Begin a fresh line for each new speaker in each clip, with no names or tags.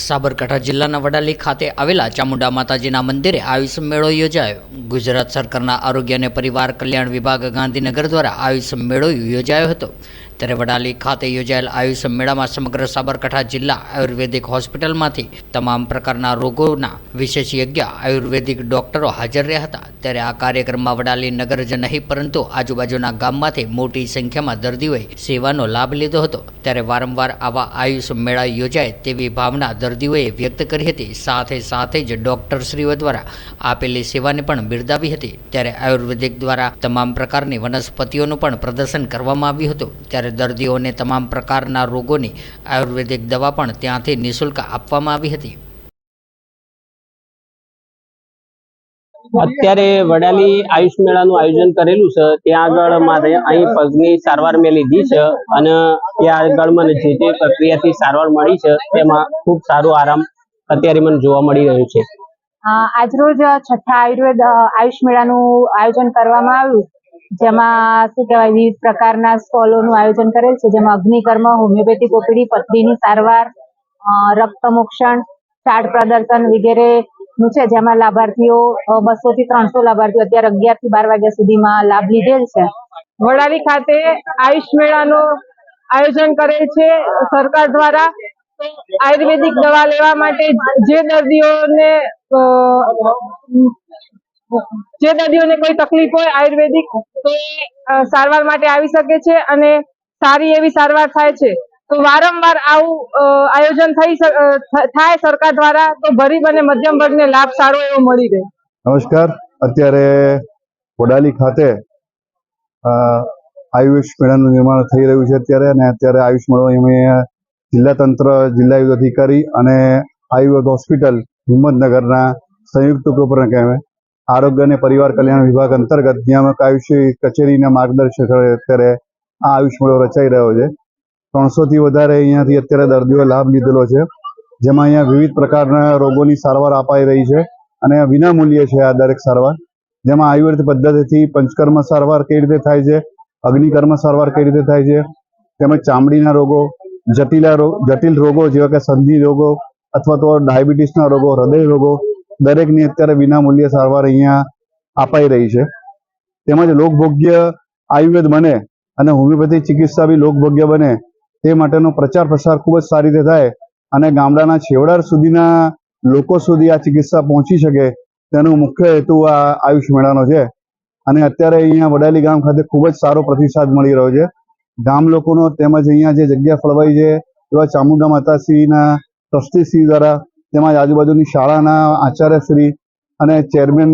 સાબરકાંઠા જિલ્લાના વડાલી ખાતે આવેલા ચામુંડા માતાજીના મંદિરે આયુષ મેળો યોજાયો. ગુજરાત સરકારના આરોગ્ય અને પરિવાર કલ્યાણ વિભાગ ગાંધીનગર દ્વારા આયુષ મેળો યોજાયો હતો. ત્યારે વડાલી ખાતે યોજાયેલ આયુષ મેળામાં સમગ્ર સાબરકાંઠા જિલ્લા આયુર્વેદિક હોસ્પિટલમાંથી તમામ પ્રકારના રોગોના વિશેષજ્ઞ આયુર્વેદિક ડોક્ટરો હાજર રહ્યા હતા. ત્યારે આ કાર્યક્રમમાં વડાલી નગર જ નહીં, પરંતુ આજુબાજુના ગામમાંથી મોટી સંખ્યામાં દર્દીઓએ સેવાનો લાભ લીધો હતો. ત્યારે વારંવાર આવા આયુષ મેળા યોજાય તેવી ભાવના દર્દીઓએ વ્યક્ત કરી હતી. સાથે સાથે જ ડોક્ટરશ્રીઓ દ્વારા આપેલી સેવાને પણ બિરદાવી હતી. ત્યારે આયુર્વેદિક દ્વારા તમામ પ્રકારની વનસ્પતિઓનું પણ પ્રદર્શન કરવામાં આવ્યું હતું. ત્યારે દર્દીઓને તમામ પ્રકારના રોગોની આયુર્વેદિક દવા પણ ત્યાંથી નિઃશુલ્ક આપવામાં આવી હતી.
અત્યારે વડાલી આયુષ મેળાનું આયોજન કરેલું છે. ત્યાં આગળ મારે અહીં પગની સારવાર મેં લીધી છે અને ત્યાં આગળ મને જે તે પ્રક્રિયાથી સારવાર મળી છે તેમાં ખૂબ સારો આરામ અત્યારે મને જોવા મળી રહ્યો છે.
આજરોજ છઠ્ઠા આયુર્વેદ આયુષ મેળાનું આયોજન કરવામાં આવ્યું જેમાં શું કહેવાય વિવિધ પ્રકારના સ્ટોલોનું આયોજન કરેલ છે જેમાં અગ્નિકર્મ હોમિયોપેથિક ઓપીડી પથરીની સારવાર અ, રક્તમોક્ષણ ચાર્ટ પ્રદર્શન વગેરે નું છે, જેમાં લાભાર્થીઓ બસો થી ત્રણસો લાભાર્થીઓ અત્યારે અગિયારથી બાર વાગ્યા સુધીમાં લાભ લીધેલ છે.
વડાલી ખાતે આયુષ મેળાનું આયોજન કરેલ છે. સરકાર દ્વારા આયુર્વેદિક દવા લેવા માટે જે દર્દીઓને જે દર્દીઓને કોઈ તકલીફ હોય આયુર્વેદિક સારવાર માટે આવી શકે છે અને સારી એવી સારવાર થાય છે. તો વારંવાર આવું આયોજન થાય સરકાર દ્વારા તો ગરીબ અને મધ્યમ વર્ગને લાભ સારો એવો મળી રહે.
નમસ્કાર. અત્યારે કોડાલી ખાતે આયુષ મેળાનું નિર્માણ થઈ રહ્યું છે અત્યારે અને અત્યારે આયુષ મેળો અમે જિલ્લા તંત્ર, જિલ્લા યુદ્ધ અધિકારી અને આયુર્વેદ હોસ્પિટલ, હિંમતનગરના સંયુક્ત કહેવાય આરોગ્ય અને પરિવાર કલ્યાણ વિભાગ અંતર્ગત નિયામક આયુષ કચેરીના માર્ગદર્શક અત્યારે આ આયુષ મેળો રચાઈ રહ્યો છે. ત્રણસોથી વધારે અહીંયાથી અત્યારે દર્દીઓએ લાભ લીધેલો છે. જેમાં અહીંયા વિવિધ પ્રકારના રોગોની સારવાર અપાઈ રહી છે અને વિનામૂલ્ય છે આ દરેક સારવાર. જેમાં આયુર્વેદ પદ્ધતિથી પંચકર્મ સારવાર કઈ રીતે થાય છે, અગ્નિકર્મ સારવાર કઈ રીતે થાય છે, તેમજ ચામડીના રોગો, જટિલા જટિલ રોગો જેવા કે સંધિ રોગો અથવા તો ડાયાબિટીસના રોગો, હૃદય રોગો, દરેકની અત્યારે વિનામૂલ્ય સારવાર અહીંયા અપાઈ રહી છે. તેમજ લોકભોગ્ય આયુર્વેદ બને અને હોમિયોપેથી ચિકિત્સા બી લોકભોગ્ય બને તે માટેનો પ્રચાર પ્રસાર ખૂબ જ સારી રીતે થાય અને ગામડાના છેવાડા સુધીના લોકો સુધી આ ચિકિત્સા પહોંચી શકે તેનો મુખ્ય હેતુ આ આયુષ મેળાનો છે. અને અત્યારે અહીંયા વડાલી ગામ ખાતે ખૂબ જ સારો પ્રતિસાદ મળી રહ્યો છે. ગામ લોકોનો તેમજ અહીંયા જે જગ્યા ફળવાઈ છે એવા ચામુંડા માતાશ્રીના ટ્રસ્ટીશ્રી દ્વારા તેમજ આજુબાજુની શાળાના આચાર્યશ્રી અને ચેરમેન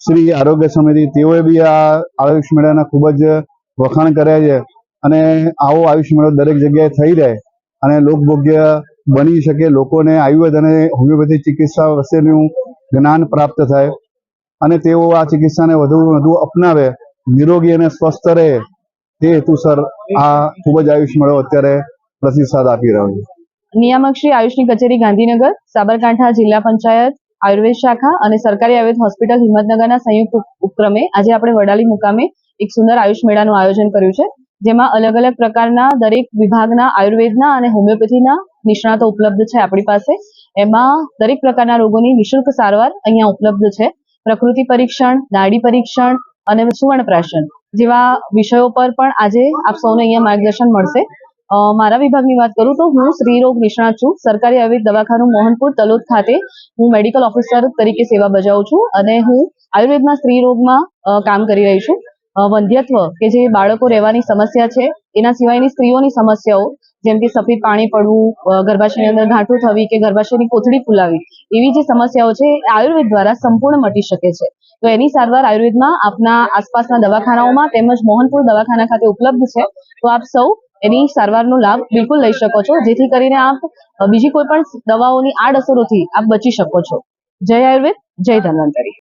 શ્રી આરોગ્ય સમિતિ, તેઓએ બી આ આયુષ મેળાના ખૂબ જ વખાણ કર્યા છે. અને આવો આયુષ મેળો દરેક જગ્યાએ થઈ રહે અને લોકભોગ્ય બની શકે, લોકોને આયુર્વેદ અને હોમિયોપેથી ચિકિત્સા વિશેનું જ્ઞાન પ્રાપ્ત થાય અને તેઓ આ ચિકિત્સાને વધુ વધુ અપનાવે, નિરોગી અને સ્વસ્થ રહે, તે હેતુસર આ ખૂબ જ આયુષ મેળો અત્યારે પ્રતિસાદ આપી રહ્યો છે.
નિયામક શ્રી આયુષની કચેરી ગાંધીનગર, સાબરકાંઠા જિલ્લા પંચાયત, આયુર્વેદ શાખા અને સરકારી આયુર્વેદ હોસ્પિટલ હિંમતનગરના સંયુક્ત ઉપક્રમે આજે આપણે વડાલી મુકામે એક સુંદર આયુષ મેળાનું આયોજન કર્યું છે. જેમાં અલગ અલગ પ્રકારના દરેક વિભાગના આયુર્વેદના અને હોમિયોપેથીના નિષ્ણાતો ઉપલબ્ધ છે આપણી પાસે. એમાં દરેક પ્રકારના રોગોની નિઃશુલ્ક સારવાર અહીંયા ઉપલબ્ધ છે. પ્રકૃતિ પરીક્ષણ નાડી પરીક્ષણ અને સુવર્ણપ્રાશન જેવા વિષયો પર પણ આજે આપ સૌને અહીંયા માર્ગદર્શન મળશે. મારા વિભાગની વાત કરું તો હું સ્ત્રીરોગ નિષ્ણાત છું. સરકારી આયુર્વેદ દવાખાનું મોહનપુર તલોદ ખાતે હું મેડિકલ ઓફિસર તરીકે સેવા બજાવું છું અને હું આયુર્વેદના સ્ત્રી રોગમાં કામ કરી રહી છું. વંધ્યત્વ કે જે બાળકો રહેવાની સમસ્યા છે, એના સિવાયની સ્ત્રીઓની સમસ્યાઓ, જેમ કે સફેદ પાણી પડવું ગર્ભાશયની અંદર ઘાંટું થવી કે ગર્ભાશયની કોથળી ફૂલાવી, એવી જે સમસ્યાઓ છે આયુર્વેદ દ્વારા સંપૂર્ણ મટી શકે છે. તો એની સારવાર આયુર્વેદમાં આપના આસપાસના દવાખાનાઓમાં તેમજ મોહનપુર દવાખાના ખાતે ઉપલબ્ધ છે. તો આપ સૌ એની સારવારનો લાભ બિલકુલ લઈ શકો છો, જેથી કરીને આપ બીજી કોઈ પણ દવાઓની આડઅસરોથી આપ બચી શકો છો. જય આયુર્વેદ, જય ધન્વંતરી.